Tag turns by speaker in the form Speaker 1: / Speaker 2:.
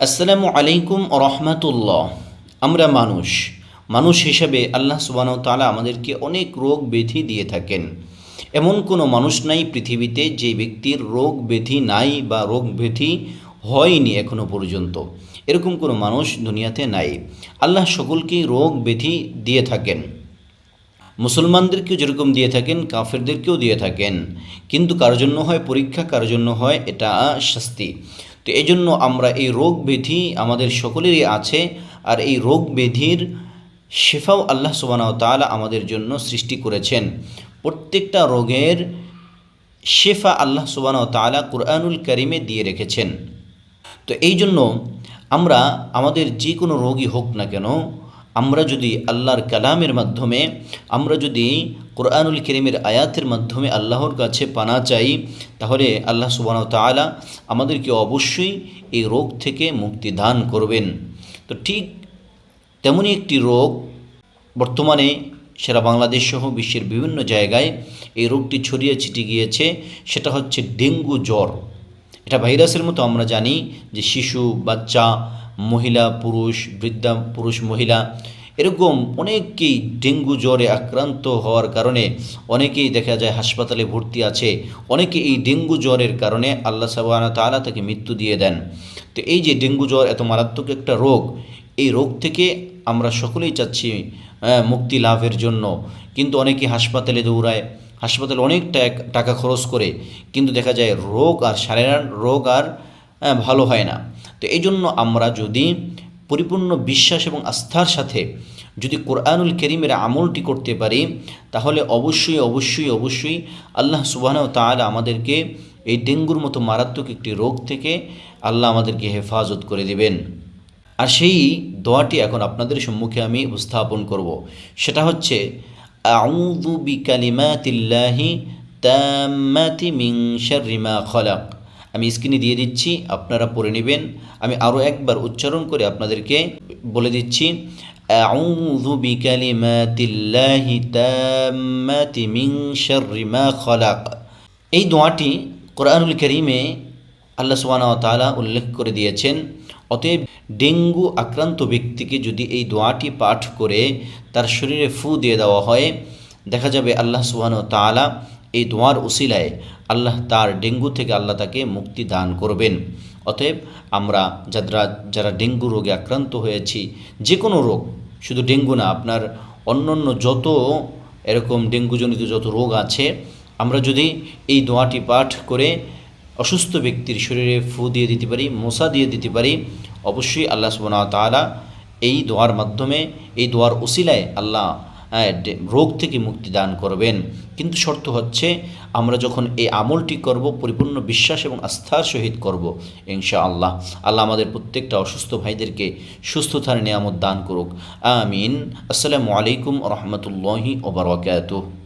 Speaker 1: আসসালামু আলাইকুম রহমাতুল্লাহ। আমরা মানুষ। মানুষ হিসাবে আল্লাহ সুবাহ তালা আমাদেরকে অনেক রোগ ব্যাধি দিয়ে থাকেন। এমন কোনো মানুষ নাই পৃথিবীতে যে ব্যক্তির রোগ ব্যাধি নাই বা রোগ ব্যাধি হয়নি এখনও পর্যন্ত। এরকম কোনো মানুষ দুনিয়াতে নাই। আল্লাহ সকলকেই রোগ ব্যাধি দিয়ে থাকেন। মুসলমানদেরকেও যেরকম দিয়ে থাকেন, কাফেরদেরকেও দিয়ে থাকেন। কিন্তু কার জন্য হয়, পরীক্ষা কার জন্য হয়, এটা শাস্তি। তো এই জন্য আমরা এই রোগ ব্যাধি আমাদের সকলেরই আছে, আর এই রোগ ব্যাধির শেফাও আল্লাহ সুবানাও তালা আমাদের জন্য সৃষ্টি করেছেন। প্রত্যেকটা রোগের শেফা আল্লাহ সুবানাও তালা কুরআনুল করিমে দিয়ে রেখেছেন। তো এই জন্য আমরা আমাদের যে কোনো রোগই হোক না কেন আমরা যদি আল্লাহর কালামের মাধ্যমে, আমরা যদি কোরআনুল করিমের আয়াতের মাধ্যমে আল্লাহর কাছে পানা চাই, তাহলে আল্লাহ সুবাহ তালা আমাদেরকে অবশ্যই এই রোগ থেকে মুক্তি দান করবেন। তো ঠিক তেমনই একটি রোগ বর্তমানে সেরা বাংলাদেশ সহ বিশ্বের বিভিন্ন জায়গায় এই রোগটি ছড়িয়ে ছিটে গিয়েছে, সেটা হচ্ছে ডেঙ্গু জ্বর। এটা ভাইরাসের মতো আমরা জানি যে শিশু, বাচ্চা মহিলা, পুরুষ, বৃদ্ধা, পুরুষ, মহিলা, এরকম অনেকেই ডেঙ্গু জ্বরে আক্রান্ত হওয়ার কারণে অনেকেই দেখা যায় হাসপাতালে ভর্তি আছে। অনেকে এই ডেঙ্গু জ্বরের কারণে আল্লাহ সাবানা তালা তাকে মৃত্যু দিয়ে দেন। তো এই যে ডেঙ্গু জ্বর এত মারাত্মক একটা রোগ, এই রোগ থেকে আমরা সকলেই চাচ্ছি মুক্তি লাভের জন্য। কিন্তু অনেকে হাসপাতালে দৌড়ায়, হাসপাতালে অনেক টাকা খরচ করে। কিন্তু দেখা যায় রোগ আর সারে রোগ আর ভালো হয় না। তো এই জন্য আমরা যদি পরিপূর্ণ বিশ্বাস এবং আস্থার সাথে যদি কোরআনুল করিমের আমলটি করতে পারি, তাহলে অবশ্যই অবশ্যই অবশ্যই আল্লাহ সুবাহ তালা আমাদেরকে এই ডেঙ্গুর মতো মারাত্মক একটি রোগ থেকে আল্লাহ আমাদেরকে হেফাজত করে দিবেন। আর সেই দোয়াটি এখন আপনাদের সম্মুখে আমি উপস্থাপন করব। সেটা হচ্ছে, আউযু বিকালিমাতিল্লাহি তাম্মাতি মিন শাররি মা খলাক। আমি স্ক্রিনে দিয়ে দিচ্ছি, আপনারা পড়ে নেবেন। আমি আরও একবার উচ্চারণ করে আপনাদেরকে বলে দিচ্ছি, আউযু বিকালিমাতিল্লাহি তাম্মাতি মিন শাররি মা খলাক। এই দোয়াটি কোরআনুল করিমে আল্লাহ সুবহানাহু ওয়া তাআলা উল্লেখ করে দিয়েছেন, অতএব ডেঙ্গু আক্রান্ত ব্যক্তিকে যদি এই দোয়াটি পাঠ করে তার শরীরে ফু দিয়ে দেওয়া হয়, দেখা যাবে আল্লাহ সুবহান তালা এই দোয়ার উসিলায় আল্লাহ তার ডেঙ্গু থেকে আল্লাহ তাকে মুক্তি দান করবেন। অতএব আমরা যারা যারা ডেঙ্গু রোগে আক্রান্ত হয়েছি, যে কোনো রোগ, শুধু ডেঙ্গু না, আপনার অন্য অন্য যত এরকম ডেঙ্গুজনিত যত রোগ আছে, আমরা যদি এই দোয়াটি পাঠ করে অসুস্থ ব্যক্তির শরীরে ফু দিয়ে দিতে পারি, মশা দিয়ে দিতে পারি, অবশ্যই আল্লাহ সুবনা তালা এই দোয়ার মাধ্যমে, এই দোয়ার ওসিলায় আল্লাহ রোগ থেকে মুক্তি দান করবেন। কিন্তু শর্ত হচ্ছে, আমরা যখন এই আমলটি করব, পরিপূর্ণ বিশ্বাস এবং আস্থার সহিত করব ইনশা আল্লাহ আল্লাহ আমাদের প্রত্যেকটা অসুস্থ ভাইদেরকে সুস্থতার নিয়ামত দান করুক। আমিন। আসসালামু আলাইকুম রহমতুল্লাহি ওবরাকাতুহ